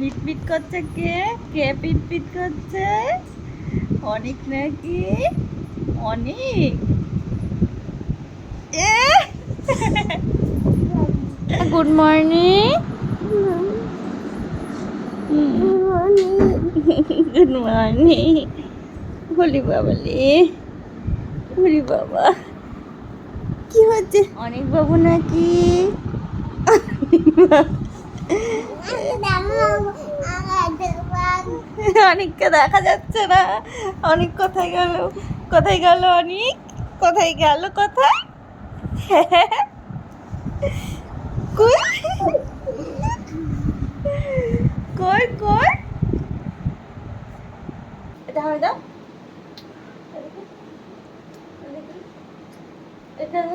পিট করছে কে? কে পিট পিট করছে? অনেক নাকি? অনেক? এ? Good morning. Good morning. বলি বাবালি বলি বাবা। কি হচ্ছে? অনেক বাবু নাকি? অনেককে দেখা যাচ্ছে না। অনেক কোথায় গেল? কোথায় গেল অনেক? কোথায় গেল কোথায়? কই? কই এটা হয় দাও। এখানে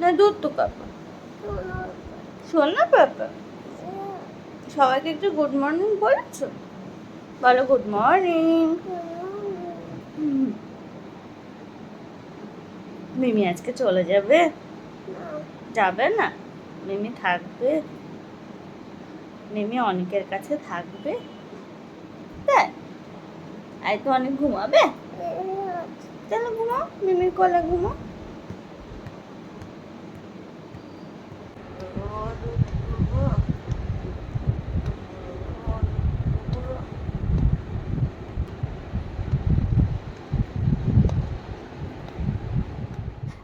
না দুধ তো পাপা সোনা পাপা সবাইকে একটু গুড মর্নিং বলেছ? বলো গুড মর্নিং মিমি আজকে চলে যাবে? যাবে না? মিমি থাকবে। মিমি অনেকের কাছে থাকবে। তাই আই তো অনেক ঘুমাবে? চলো ঘুমাও মিমির কোলে ঘুমাও।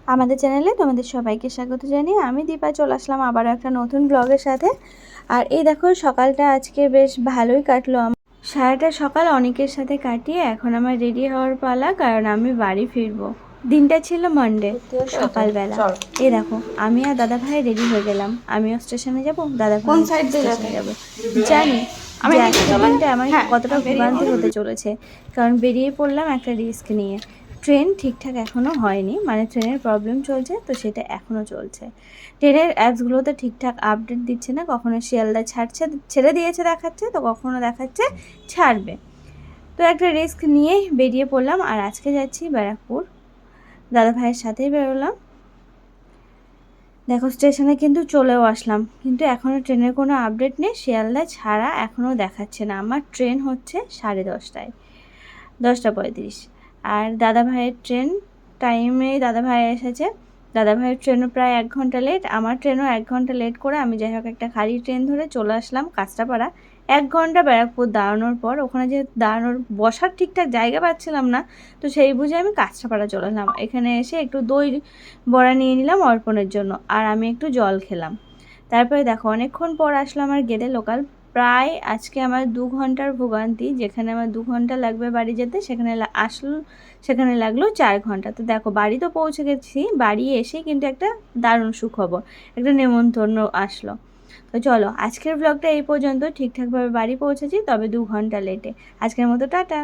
আমাদের চ্যানেলে তোমাদের সবাইকে স্বাগত জানিয়ে আমি দীপা চলে আসলাম আবারও একটা নতুন ব্লগের সাথে। আর এই দেখো সকালটা আজকে বেশ ভালোই কাটলো আমার সারাটা সকাল অনেকের সাথে কাটিয়ে এখন আমার রেডি হওয়ার পালা কারণ আমি বাড়ি ফিরবো। দিনটা ছিল মানডে সকালবেলা। এই দেখো আমি আর দাদা ভাই রেডি হয়ে গেলাম। আমিও স্টেশনে যাব দাদা কোন সাইড দিয়ে যাবে? জানি আমার কতটা ভোগান্তি হতে চলেছে কারণ বেরিয়ে পড়লাম একটা রিস্ক নিয়ে। ট্রেন ঠিকঠাক এখনও হয়নি মানে ট্রেনের প্রবলেম চলছে, তো সেটা এখনও চলছে। ট্রেনের অ্যাপসগুলোতে ঠিকঠাক আপডেট দিচ্ছে না, কখনো শিয়ালদা ছাড়ছে, ছেড়ে দিয়েছে দেখাচ্ছে, তো কখনো দেখাচ্ছে ছাড়বে। তো একটা রিস্ক নিয়ে বেরিয়ে পড়লাম, আর আজকে যাচ্ছি ব্যারাকপুর। দাদা ভাইয়ের সাথেই বেরোলাম। দেখো, স্টেশনে কিন্তু চলেও আসলাম, কিন্তু এখনও ট্রেনের কোনো আপডেট নেই, শিয়ালদা ছাড়া এখনও দেখাচ্ছে না। আমার ট্রেন হচ্ছে সাড়ে দশটায়, দশটা পঁয়ত্রিশ। আর দাদা ভাইয়ের ট্রেন টাইমে দাদা ভাই এসেছে। দাদা ভাইয়ের ট্রেনও প্রায় এক ঘণ্টা লেট আমার ট্রেনও এক ঘণ্টা লেট করে আমি যাই হোক একটা খালি ট্রেন ধরে চলে আসলাম কাঁচরাপাড়া। এক ঘণ্টা ব্যারাকপুর দাঁড়ানোর পর, ওখানে যে দাঁড়ানোর বসার ঠিকঠাক জায়গা পাচ্ছিলাম না, তো সেই বুঝে আমি কাঁচরাপাড়া চলে এলাম। এখানে এসে একটু দই বড়া নিয়ে নিলাম অর্পণের জন্য, আর আমি একটু জল খেলাম। তারপরে দেখো, অনেকক্ষণ পর আসলো আমার গেলে লোকাল প্রায় আজকে আমার দু ঘণ্টার ভোগান্তি, যেখানে আমার দু ঘণ্টা লাগবে বাড়ি যেতে, সেখানে আসল, সেখানে লাগল চার ঘণ্টা। তো দেখো, বাড়ি তো পৌঁছে গেছি, বাড়ি এসে কিন্তু একটা দারুণ সুখবর, একটা নেমন্তন্ন আসলো। তো চলো, আজকের ব্লগটা এই পর্যন্ত। ঠিকঠাকভাবে বাড়ি পৌঁছেছি, তবে দু ঘণ্টা লেটে আজকের মতো, টাটা।